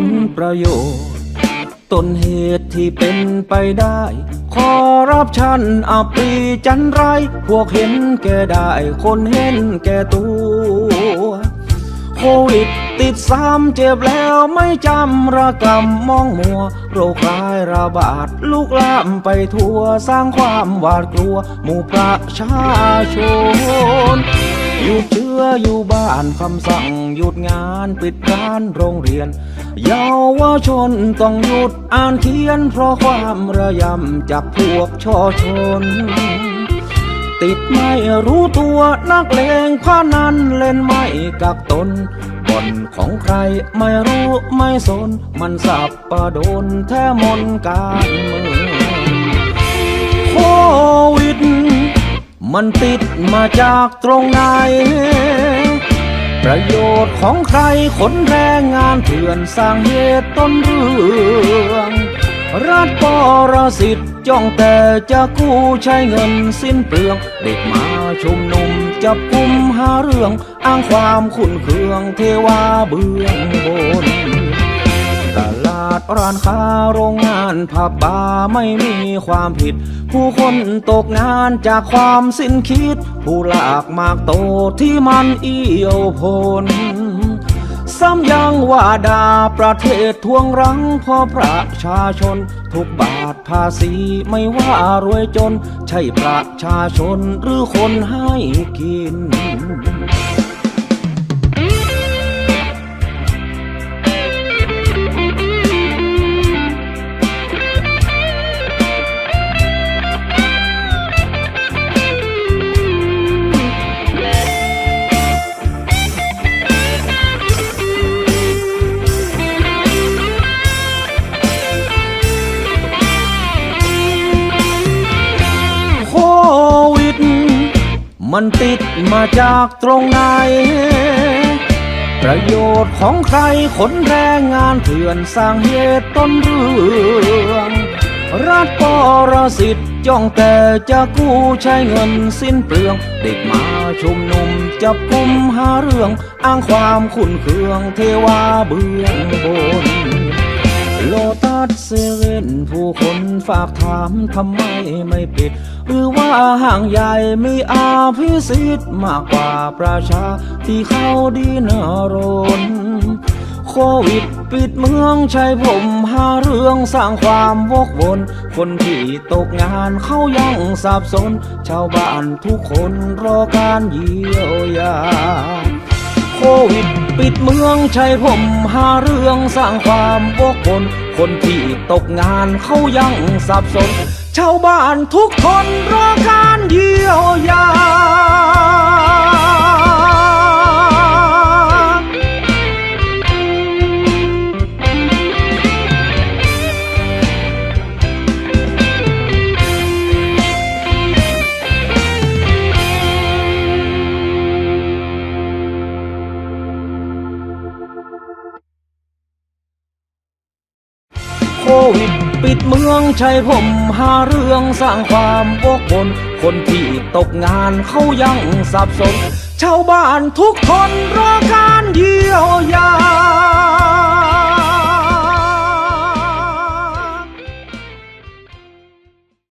ลประโยชน์ ต้นเหตุที่เป็นไปได้ ขอรับชันอัปรีจันไร พวกเห็นแก่ได้ คนเห็นแก่ตัว โควิดติดซ้ำเจ็บแล้วไม่จำระกำมองมัว โรคร้ายระบาดลุกลามไปทั่วสร้างความหวาดกลัว หมู่ประชาชนหยุดเชื้อ ออยู่บ้านคำสั่งหยุดงานปิดร้านโรงเรียน เยาวชนต้องหยุดอ่านเขียน เพราะความระยำจากพวกช่อชน ติดไม่รู้ตัวนักเลงพานันเล่นไม่กักตนบ่อนของใครไม่รู้ไม่สน มันสับประดนแท้มนการเมือง มันติดมาจากตรงไหน ประโยชน์ของใครขนแรงงานเถื่อนสร้างเหตุต้นเรื่องรัฐปรสิทธิ์จ้องแต่จะกู้ใช้เงินสิ้นเปลือง เด็กมาชุมนุมจับกุมหาเรื่อง อ้างความขุนเคืองเทวาเบื้องบน ร้านค้าโรงงานผับบาร์ไม่มีความผิด ผู้คนตกงานจากความสิ้นคิด ผู้หลากมากโตที่มันเอี่ยวพนซ้ำยังว่าดาประเทศทวงรังพอประชาชน ทุกบาทภาษีไม่ว่ารวยจน ใช่ประชาชนหรือคนให้กิน มันติดมาจากตรงไหน ประโยชน์ของใครขนแรงงานเถื่อนสร้างเหตุต้นเรื่องรัฐปรสิทธิ์จ้องแต่จะกู้ใช้เงินสิ้นเปลือง เด็กมาชุมนุมจับกุมหาเรื่อง อ้างความขุนเคืองเทวาเบื้องบน เซเว่นผู้คนฝากถามทำไมไม่ปิด หรือว่าห้างใหญ่มีอาภิสิทธิ์มากกว่าประชาที่เขาดีนรนโควิดปิดเมืองใช้ผมหาเรื่องสร้างความวกวน คนที่ตกงานเขายังสับสน ชาวบ้านทุกคนรอการเยียวยา โควิดิดเมืองใช่ผมหาเรื่องสร้างความวกวนคนที่ตกงานเขายังสับสน ชาวบ้านทุกคนรอการเยียวยา วิด ปิดเมืองใช้ผมหาเรื่องสร้างความวกวนคนที่ตกงานเขายังสับสน ชาวบ้านทุกคนรอการยี